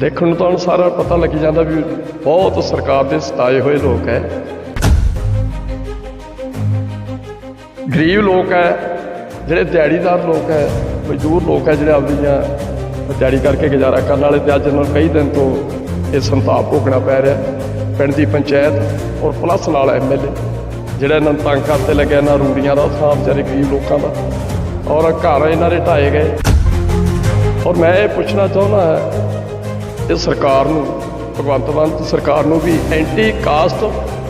ਦੇਖਣ ਨੂੰ ਤਾਂ ਸਾਰਾ ਪਤਾ ਲੱਗੀ ਜਾਂਦਾ ਵੀ ਬਹੁਤ ਸਰਕਾਰ ਦੇ ਸਤਾਏ ਹੋਏ ਲੋਕ ਹੈ ਗਰੀਬ ਲੋਕ ਹੈ ਜਿਹੜੇ ਦਿਹਾੜੀਦਾਰ ਲੋਕ ਹੈ ਮਜ਼ਦੂਰ ਲੋਕ ਹੈ ਜਿਹੜੇ ਆਪਦੀਆਂ ਦਿਹਾੜੀ ਕਰਕੇ ਗੁਜ਼ਾਰਾ ਕਰਨ ਵਾਲੇ ਤੇ ਅੱਜ ਇਹਨਾਂ ਨੂੰ ਕਈ ਦਿਨ ਤੋਂ ਇਹ ਸੰਤਾਪ ਭੋਗਣਾ ਪੈ ਰਿਹਾ। ਪਿੰਡ ਦੀ ਪੰਚਾਇਤ ਔਰ ਪਲੱਸ ਨਾਲ ਐਮਐਲਏ ਜਿਹੜਾ ਇਹਨਾਂ ਨੂੰ ਤੰਗ ਕਰਤੇ ਲੱਗਿਆ ਇਹਨਾਂ ਰੂੜੀਆਂ ਦਾ ਸਾਹ ਵਿਚਾਰੇ ਗਰੀਬ ਲੋਕਾਂ ਦਾ। ਔਰ ਘਰ ਇਹਨਾਂ ਦੇ ਢਾਏ ਗਏ। ਔਰ ਮੈਂ ਇਹ ਪੁੱਛਣਾ ਚਾਹੁੰਦਾ ਹਾਂ ਇਹ ਸਰਕਾਰ ਨੂੰ, ਭਗਵੰਤ ਮਾਨ ਸਰਕਾਰ ਨੂੰ ਵੀ ਐਂਟੀ ਕਾਸਟ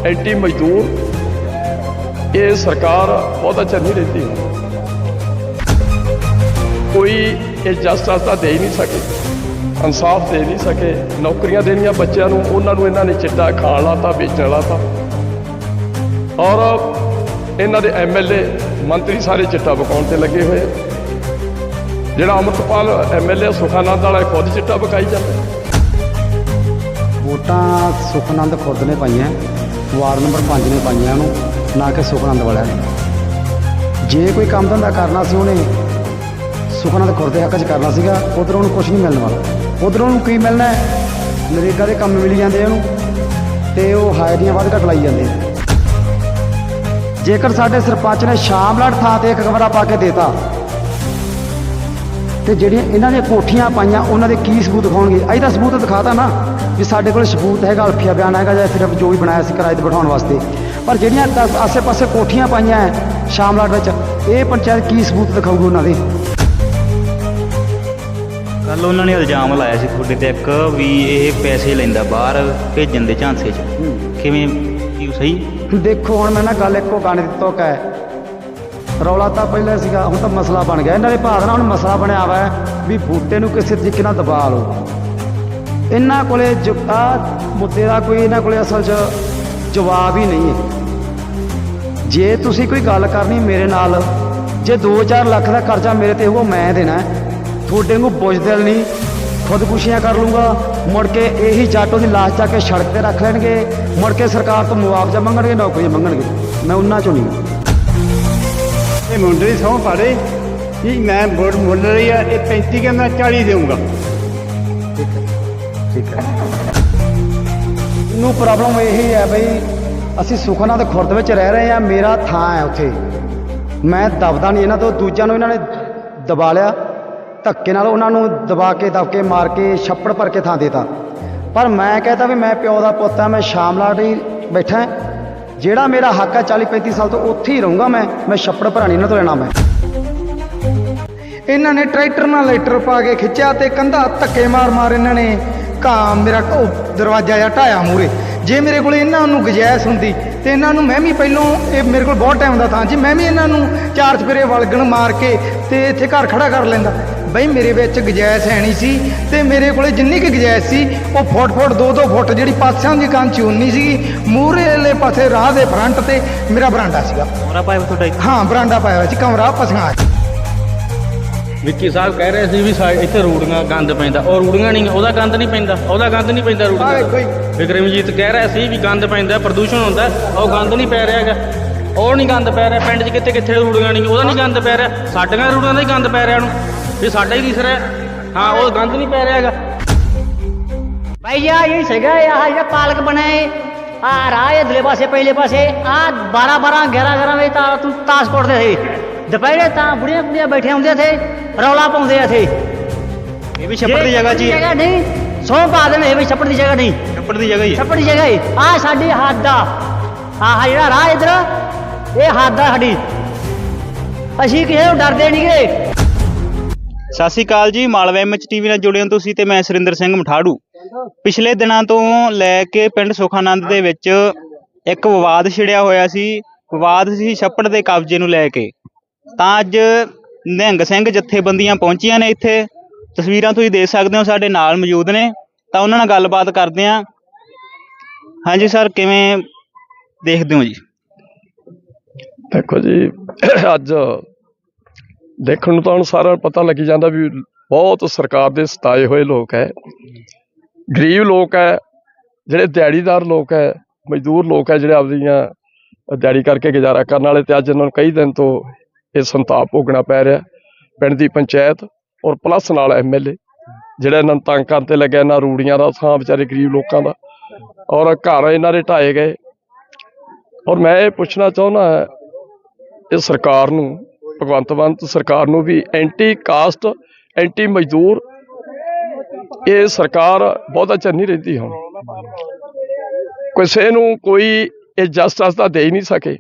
ਐਂਟੀ ਮਜ਼ਦੂਰ ਇਹ ਸਰਕਾਰ ਬਹੁਤ ਅੱਛਾ ਨਹੀਂ ਰਹਿੰਦੀ। ਕੋਈ ਇਹ ਜਸਟਿਸ ਤਾਂ ਦੇ ਹੀ ਨਹੀਂ ਸਕੇ, ਇਨਸਾਫ ਦੇ ਨਹੀਂ ਸਕੇ, ਨੌਕਰੀਆਂ ਦੇਣੀਆਂ ਬੱਚਿਆਂ ਨੂੰ, ਉਹਨਾਂ ਨੂੰ ਇਹਨਾਂ ਨੇ ਚਿੱਟਾ ਖਾਣ ਲਾਤਾ, ਵੇਚਣ ਲਾਤਾ। ਔਰ ਇਹਨਾਂ ਦੇ ਐਮਐਲਏ ਮੰਤਰੀ ਸਾਰੇ ਚਿੱਟਾ ਬਕਾਉਣ ਤੇ ਲੱਗੇ ਹੋਏ। ਆ। ਜਿਹੜਾ ਅਮਰਤਪਾਲ ਐਮਐਲਏ ਸੁਖਾਨੰਦ ਵਾਲਾ ਇਹ ਖੁਦ ਚਿੱਟਾ ਬਕਾਈ ਜਾਂਦਾ। ਵੋਟਾਂ ਸੁਖਨੰਦ ਖੁਰਦ ਨੇ ਪਾਈਆਂ, ਵਾਰਡ ਨੰਬਰ 5 ਨੇ ਪਾਈਆਂ ਉਹਨੂੰ ਨਾ ਕਿ ਸੁਖਨੰਦ ਵਾਲਿਆਂ ਨੇ। ਜੇ ਕੋਈ ਕੰਮ ਧੰਦਾ ਕਰਨਾ ਸੀ ਉਹਨੇ, ਸੁਖਨੰਦ ਖੁਰਦ ਦੇ ਹੱਕ 'ਚ ਕਰਨਾ ਸੀਗਾ, ਉਧਰ ਉਹਨੂੰ ਕੁਝ ਨਹੀਂ ਮਿਲਣ ਵਾਲਾ। ਉਧਰ ਉਹਨੂੰ ਕੀ ਮਿਲਣਾ ਨਰੇਗਾ ਦੇ ਕੰਮ ਮਿਲ ਜਾਂਦੇ ਉਹਨੂੰ, ਤੇ ਉਹ ਹਾਇਰੀਆਂ ਵੱਧ ਘੱਟ ਲਾਈ ਜਾਂਦੇ ਜੇਕਰ ਸਾਡੇ ਸਰਪੰਚ ਨੇ ਸ਼ਾਮਲਾਟ ਥਾਂ ਤੇ ਇੱਕ ਕਮਰਾ ਪਾ ਕੇ ਦੇਤਾ, ਤੇ ਜਿਹੜੀਆਂ ਇਹਨਾਂ ਨੇ ਕੋਠੀਆਂ ਪਾਈਆਂ, ਉਹਨਾਂ ਦੇ ਕੀ ਸਬੂਤ ਦਿਖਾਉਣਗੇ? ਅਸੀਂ ਤਾਂ ਸਬੂਤ ਦਿਖਾਤਾ ਨਾ। ਵੀ ਸਾਡੇ ਕੋਲ ਸਬੂਤ ਹੈਗਾ ਅਲਫੀਆ ਬਿਆਨ ਹੈਗਾ ਜਾਂ ਫਿਰ ਜੋ ਵੀ ਬਣਾਇਆ ਸੀ ਕਿਰਾਏ ਤੇ ਬਿਠਾਉਣ ਵਾਸਤੇ। ਪਰ ਜਿਹੜੀਆਂ ਆਸੇ-ਪਾਸੇ ਕੋਠੀਆਂ ਪਾਈਆਂ ਹੈ ਸ਼ਾਮਲਾਟ ਵਿੱਚ ਇਹ ਪੰਚਾਇਤ ਕੀ ਸਬੂਤ ਦਿਖਾਊਗੀ ਉਹਨਾਂ ਦੇ? ਕੱਲ ਉਹਨਾਂ ਨੇ ਇਲਜ਼ਾਮ ਲਾਇਆ ਸੀ ਤੁਹਾਡੇ ਤੇ ਇੱਕ ਵੀ ਇਹ ਪੈਸੇ ਲੈਂਦਾ ਬਾਹਰ ਭੇਜਣ ਦੇ ਝਾਂਸੇ 'ਚ। ਕਿਵੇਂ ਕੀ ਸਹੀ? ਦੇਖੋ ਹੁਣ ਮੈਂ ਨਾ ਗੱਲ ਇੱਕੋ ਗਾਣੇ ਦੀ ਤੋਕ ਹੈ ਰੌਲਾ ਤਾਂ ਪਹਿਲਾਂ ਸੀਗਾ ਹੁਣ ਤਾਂ ਮਸਲਾ ਬਣ ਗਿਆ। ਇਹਨਾਂ ਦੇ ਭਾਗ ਨਾਲ ਹੁਣ ਮਸਲਾ ਬਣਿਆ ਵਾ ਹੈ ਵੀ ਬੂਟੇ ਨੂੰ ਕਿਸੇ ਤਰੀਕੇ ਨਾਲ ਦਬਾ ਲਓ। ਇਹਨਾਂ ਕੋਲੇ ਆ ਮੁੱਦੇ ਦਾ ਕੋਈ ਇਹਨਾਂ ਕੋਲੇ ਅਸਲ 'ਚ ਜਵਾਬ ਹੀ ਨਹੀਂ ਹੈ। ਜੇ ਤੁਸੀਂ ਕੋਈ ਗੱਲ ਕਰਨੀ ਮੇਰੇ ਨਾਲ, ਜੇ 2-4 ਲੱਖ ਦਾ ਕਰਜ਼ਾ ਮੇਰੇ ਤੇ ਹੋਊਗਾ, ਮੈਂ ਦੇਣਾ ਤੁਹਾਡੇ ਨੂੰ ਬੁਝਦਿਲ ਨਹੀਂ, ਖੁਦਕੁਸ਼ੀਆਂ ਕਰ ਲੂੰਗਾ ਮੁੜ ਕੇ ਇਹੀ ਜਾਟੋ ਦੀ ਲਾਸ਼ ਜਾ ਕੇ ਸੜਕ ਤੇ ਰੱਖ ਲੈਣਗੇ, ਮੁੜ ਕੇ ਸਰਕਾਰ ਤੋਂ ਮੁਆਵਜ਼ਾ ਮੰਗਣਗੇ, ਨੌਕਰੀਆਂ ਮੰਗਣਗੇ। ਮੈਂ ਉਹਨਾਂ ਚੋਂ ਨਹੀਂ। ਇਹ ਮੁੰਡੇ ਦੀ ਸਹੁੰ ਪਾੜੇ ਕਿ ਮੈਂ ਵੋਟ ਮੁੱਲ ਰਹੀ ਆ, ਇਹ 35 ਕੇ ਮੈਂ 40 ਦੇਊਂਗਾ। ਠੀਕ ਹੈ। ਨੂੰ ਪ੍ਰੋਬਲਮ ਇਹ ਹੈ ਬਈ, ਅਸੀਂ ਸੁਖਨਾ ਦੇ ਖੁਰਦ ਵਿੱਚ ਰਹਿ ਰਹੇ ਆ ਮੇਰਾ ਥਾਂ ਹੈ ਉੱਥੇ। ਮੈਂ ਦਬਦਾ ਨਹੀਂ ਇਹਨਾਂ ਤੋਂ, ਦੂਜਿਆਂ ਨੂੰ ਇਹਨਾਂ ਨੇ ਦਬਾ ਲਿਆ। ਧੱਕੇ ਨਾਲ ਉਹਨਾਂ ਨੂੰ ਦਬਾ ਕੇ ਦਬ ਕੇ ਮਾਰ ਕੇ, ਛੱਪੜ ਭਰ ਕੇ ਥਾਂ ਦੇਤਾ। ਪਰ ਮੈਂ ਕਹਿੰਦਾ ਵੀ ਮੈਂ ਪਿਓ ਦਾ ਪੁੱਤ ਆ ਮੈਂ ਸ਼ਾਮਲਾਟ ਹੀ ਬੈਠਾ ਜਿਹੜਾ ਮੇਰਾ ਹੱਕ ਹੈ 40 35 ਸਾਲ ਤੋਂ ਉੱਥੇ ਹੀ ਰਹੂੰਗਾ ਮੈਂ ਮੈਂ ਛੱਪੜ ਭਰਾਣੀ ਇਹਨਾਂ ਤੋਂ ਲੈਣਾ ਮੈਂ। ਇਹਨਾਂ ਨੇ ਟਰੈਕਟਰ ਨਾਲ ਲੈਟਰ ਪਾ ਕੇ ਖਿੱਚਿਆ ਤੇ ਕੰਧਾ ਧੱਕੇ ਮਾਰ ਮਾਰ ਇਹਨਾਂ ਨੇ ਘਾਹ ਮੇਰਾ ਉਹ ਦਰਵਾਜ਼ਾ ਜਿਹਾ ਢਾਇਆ ਮੂਰੇ ਜੇ ਮੇਰੇ ਕੋਲ ਇਹਨਾਂ ਨੂੰ ਗੁਜਾਇਸ਼ ਹੁੰਦੀ ਤੇ ਇਹਨਾਂ ਨੂੰ ਮੈਂ ਵੀ ਪਹਿਲੋਂ ਇਹ ਮੇਰੇ ਕੋਲ ਬਹੁਤ ਟਾਈਮ ਦਾ ਥਾਂ ਜੀ ਮੈਂ ਵੀ ਇਹਨਾਂ ਨੂੰ ਚਾਰ ਚਪੇਰੇ ਵਲਗਣ ਮਾਰ ਕੇ ਤੇ ਇੱਥੇ ਘਰ ਖੜਾ ਕਰ ਲੈਂਦਾ। ਬਈ ਮੇਰੇ ਵਿੱਚ ਗੁਜਾਇਸ਼ ਹੈ ਨਹੀਂ ਸੀ ਤੇ ਮੇਰੇ ਕੋਲੇ ਜਿੰਨੀ ਕੁ ਗੁਜਾਇਸ਼ ਸੀ ਉਹ ਫੁੱਟ ਫੁੱਟ ਦੋ ਦੋ ਫੁੱਟ ਜਿਹੜੀ ਪਾਸਿਆਂ ਦੀ ਕੰਨ ਚ ਉਨੀ ਸੀਗੀ। ਵਾਲੇ ਪਾਸੇ ਰਾਹ ਦੇ ਫਰੰਟ ਤੇ ਮੇਰਾ ਬਰਾਂਡਾ ਸੀਗਾ। ਕਮਰਾ ਪਾਇਆ ਤੁਹਾਡਾ? ਹਾਂ ਬਰਾਂਡਾ ਪਾਇਆ ਹੋਇਆ ਸੀ ਕਮਰਾ ਪਸੀਆਂ ਵਿੱਕੀ ਸਾਹਿਬ ਕਹਿ ਰਹੇ ਸੀ ਵੀ ਸਾ- ਇੱਥੇ ਰੂੜੀਆਂ ਗੰਦ ਪੈਂਦਾ ਉਹ ਰੂੜੀਆਂ ਨਹੀਂ ਉਹਦਾ ਗੰਦ ਨਹੀਂ ਪੈਂਦਾ ਉਹਦਾ ਗੰਦ ਨਹੀਂ ਪੈਂਦਾ ਆਹ ਰੂੜੀਆਂ ਵੇਖੋ ਜੀ। ਦਾ ਵਿਕਰਮਜੀਤ ਕਹਿ ਰਿਹਾ ਸੀ ਵੀ ਗੰਦ ਪੈਂਦਾ ਪ੍ਰਦੂਸ਼ਣ ਹੁੰਦਾ ਉਹ ਗੰਦ ਨਹੀਂ ਪੈ ਰਿਹਾ ਹੈਗਾ ਉਹ ਨਹੀਂ ਗੰਦ ਪੈ ਰਿਹਾ ਪਿੰਡ 'ਚ ਕਿੱਥੇ ਕਿੱਥੇ ਰੂੜੀਆਂ ਨਹੀਂ ਉਹਦਾ ਨਹੀਂ ਗੰਦ ਪੈ ਰਿਹਾ ਸਾਡੀਆਂ ਰੂੜੀਆਂ ਦਾ ਹੀ ਗੰਦ ਪੈ ਰਿਹਾ ਉਹਨੂੰ ਵੀ ਸਾਡਾ ਹੀ ਦਿਸ ਰਿਹਾ ਹਾਂ ਉਹ ਗੰਦ ਨਹੀਂ ਪੈ ਰਿਹਾ ਹੈਗਾ भैया यही सही है यहाँ ये पालक बनाए आ रहा है अगले पासे पहले पासे आज बारह बारह ग्यारह ग्यारह बजे ता तू ताश कोटते थे ਦੁਪਹਿਰੇ ਤਾਂ ਬੁੜੀਆਂ ਬੁੜੀਆਂ ਬੈਠੇ ਹੁੰਦੇ ਥੇ ਰੌਲਾ ਪਾਉਂਦੇ ਇੱਥੇ। ਇਹ ਵੀ ਛੱਪੜ ਦੀ ਜਗ੍ਹਾ ਜੀ। ਜਗ੍ਹਾ ਨਹੀਂ ਸੌ ਪਾ ਦੇਣ ਇਹ ਵੀ ਛੱਪੜ ਦੀ ਜਗ੍ਹਾ ਨਹੀਂ। ਛੱਪੜ ਦੀ ਜਗ੍ਹਾ ਹੀ ਛੱਪੜ ਦੀ ਜਗ੍ਹਾ ਹੀ। ਆ ਸਾਡੀ ਹੱਦ ਆ। ਆਹ ਜਿਹੜਾ ਰਾਹ ਇਧਰ ਇਹ ਹੱਦ ਆ ਸਾਡੀ। ਅਸੀਂ ਕਿਸੇ ਨੂੰ ਡਰਦੇ ਨਹੀਂਗੇ ਸਤਿ ਸ਼੍ਰੀ ਅਕਾਲ ਜੀ ਮਾਲਵਾ ਐਮਐਚ ਟੀਵੀ ਨਾਲ ਜੁੜੇ ਹੋ ਤੁਸੀਂ ਤੇ ਮੈਂ ਸੁਰਿੰਦਰ ਸਿੰਘ ਮਠਾੜੂ। ਪਿਛਲੇ ਦਿਨਾਂ ਤੋਂ ਲੈ ਕੇ ਪਿੰਡ ਸੁਖਾਨੰਦ ਦੇ ਵਿੱਚ ਇੱਕ ਵਿਵਾਦ ਛਿੜਿਆ ਹੋਇਆ ਸੀ। ਵਿਵਾਦ ਸੀ ਛੱਪੜ ਦੇ ਕਬਜ਼ੇ ਨੂੰ ਲੈ ਕੇ। ਤਾਂ ਅੱਜ ਨਿਹੰਗ ਸਿੰਘ ਜਥੇਬੰਦੀਆਂ ਪਹੁੰਚੀਆਂ ਨੇ ਇੱਥੇ। ਤਸਵੀਰਾਂ ਤੁਸੀਂ ਦੇਖ ਸਕਦੇ ਹੋ, ਸਾਡੇ ਨਾਲ ਮੌਜੂਦ ਨੇ। ਤਾਂ ਉਹਨਾਂ ਨਾਲ ਗੱਲਬਾਤ ਕਰਦੇ ਹਾਂ। ਹਾਂਜੀ ਸਰ, ਕਿਵੇਂ ਦੇਖਦੇ ਹੋ ਜੀ? ਦੇਖੋ ਜੀ, ਅੱਜ ਦੇਖਣ ਨੂੰ ਤਾਂ ਹੁਣ ਸਾਰਾ ਪਤਾ ਲੱਗੀ ਜਾਂਦਾ ਵੀ ਬਹੁਤ ਸਰਕਾਰ ਦੇ ਸਤਾਏ ਹੋਏ ਲੋਕ ਹੈ। ਗਰੀਬ ਲੋਕ ਹੈ, ਜਿਹੜੇ ਦਿਹਾੜੀਦਾਰ ਲੋਕ ਹੈ, ਮਜ਼ਦੂਰ ਲੋਕ ਹੈ, ਜਿਹੜੇ ਆਪਦੀਆਂ ਦਿਹਾੜੀ ਕਰਕੇ ਗੁਜ਼ਾਰਾ ਕਰਨ ਵਾਲੇ ਤੇ ਅੱਜ ਇਹਨਾਂ ਨੂੰ ਕਈ ਦਿਨ ਤੋਂ ਇਹ ਸੰਤਾਪ ਭੋਗਣਾ ਪੈ ਰਿਹਾ ਪਿੰਡ ਦੀ ਪੰਚਾਇਤ ਔਰ ਪਲੱਸ ਨਾਲ ਐਮਐਲਏ ਜਿਹੜਾ ਇਹਨਾਂ ਨੂੰ ਤੰਗ ਕਰਨ ਤੇ ਲੱਗਿਆ, ਇਹਨਾਂ ਰੂੜੀਆਂ ਦਾ ਸਾਂ ਵਿਚਾਰੇ ਗਰੀਬ ਲੋਕਾਂ ਦਾ। ਔਰ ਘਰ ਇਹਨਾਂ ਦੇ ਢਾਏ ਗਏ। ਔਰ ਮੈਂ ਇਹ ਪੁੱਛਣਾ ਚਾਹੁੰਦਾ ਇਹ ਸਰਕਾਰ ਨੂੰ, ਭਗਵੰਤ ਮਾਨ ਸਰਕਾਰ ਨੂੰ ਵੀ ਐਂਟੀ ਕਾਸਟ ਐਂਟੀ ਮਜ਼ਦੂਰ ਇਹ ਸਰਕਾਰ ਬਹੁਤਾ ਚਿਰ ਨਹੀਂ ਰਹਿੰਦੀ ਹੁਣ। ਕਿਸੇ ਨੂੰ ਕੋਈ ਇਹ ਜਸਟਿਸ ਦਾ ਦੇ ਹੀ ਨਹੀਂ ਸਕੇ।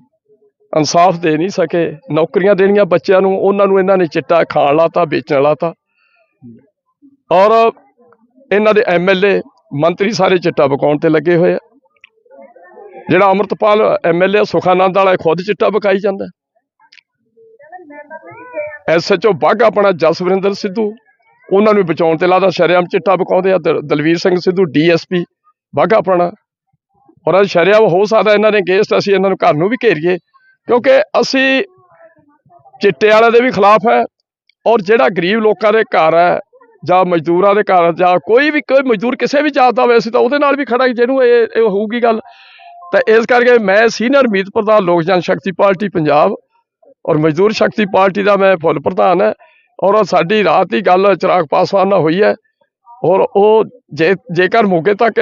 ਇਨਸਾਫ ਦੇ ਨਹੀਂ ਸਕੇ, ਨੌਕਰੀਆਂ ਦੇਣੀਆਂ ਬੱਚਿਆਂ ਨੂੰ, ਉਹਨਾਂ ਨੂੰ ਇਹਨਾਂ ਨੇ ਚਿੱਟਾ ਖਾਣ ਲਾਤਾ, ਵੇਚਣ ਲਾਤਾ। ਔਰ ਇਹਨਾਂ ਦੇ ਐਮਐਲਏ ਮੰਤਰੀ ਸਾਰੇ ਚਿੱਟਾ ਬਕਾਉਣ ਤੇ ਲੱਗੇ ਹੋਏ ਆ। ਜਿਹੜਾ ਅਮਰਤਪਾਲ ਐਮਐਲਏ ਸੁਖਾਨੰਦ ਵਾਲਾ ਖੁਦ ਚਿੱਟਾ ਬਕਾਈ ਜਾਂਦਾ। ਐਸਐਚਓ ਬਾਘ ਆਪਣਾ ਜਸਵਿੰਦਰ ਸਿੱਧੂ, ਉਹਨਾਂ ਨੂੰ ਬਚਾਉਣ ਤੇ ਲਾਦਾ ਸ਼ਰਿਆਮ ਚਿੱਟਾ ਬਕਾਉਂਦੇ ਆ। ਦਲਵੀਰ ਸਿੰਘ ਸਿੱਧੂ ਡੀਐਸਪੀ ਬਾਘਾ ਆਪਣਾ। ਔਰ ਅੱਜ ਸ਼ਰਿਆਮ ਹੋ ਸਕਦਾ ਇਹਨਾਂ ਨੇ ਗੇਸਟ ਅਸੀਂ ਇਹਨਾਂ ਨੂੰ ਘਰ ਨੂੰ ਵੀ ਘੇਰੀਏ। ਕਿਉਂਕਿ ਅਸੀਂ ਚਿੱਟੇ ਵਾਲਿਆਂ ਦੇ ਵੀ ਖਿਲਾਫ ਹੈ ਔਰ ਜਿਹੜਾ ਗਰੀਬ ਲੋਕਾਂ ਦੇ ਘਰ ਹੈ ਜਾਂ ਮਜ਼ਦੂਰਾਂ ਦੇ ਘਰ ਜਾਂ ਕੋਈ ਵੀ, ਕੋਈ ਮਜ਼ਦੂਰ ਕਿਸੇ ਵੀ ਜਾਤ ਦਾ ਹੋਵੇ, ਅਸੀਂ ਤਾਂ ਉਹਦੇ ਨਾਲ ਵੀ ਖੜਾ ਜਿਹਨੂੰ ਇਹ ਇਹ ਹੋਊਗੀ ਗੱਲ। ਤਾਂ ਇਸ ਕਰਕੇ ਮੈਂ ਸੀਨੀਅਰ ਮੀਤ ਪ੍ਰਧਾਨ ਲੋਕ ਜਨ ਸ਼ਕਤੀ ਪਾਰਟੀ ਪੰਜਾਬ ਔਰ ਮਜ਼ਦੂਰ ਸ਼ਕਤੀ ਪਾਰਟੀ ਦਾ ਮੈਂ ਫੁੱਲ ਪ੍ਰਧਾਨ ਹੈ ਔਰ ਸਾਡੀ ਰਾਤ ਦੀ ਗੱਲ ਚਿਰਾਗ ਪਾਸਵਾਨ ਨਾਲ ਹੋਈ ਹੈ ਔਰ ਉਹ ਜੇ, ਜੇਕਰ ਮੌਕੇ ਤੱਕ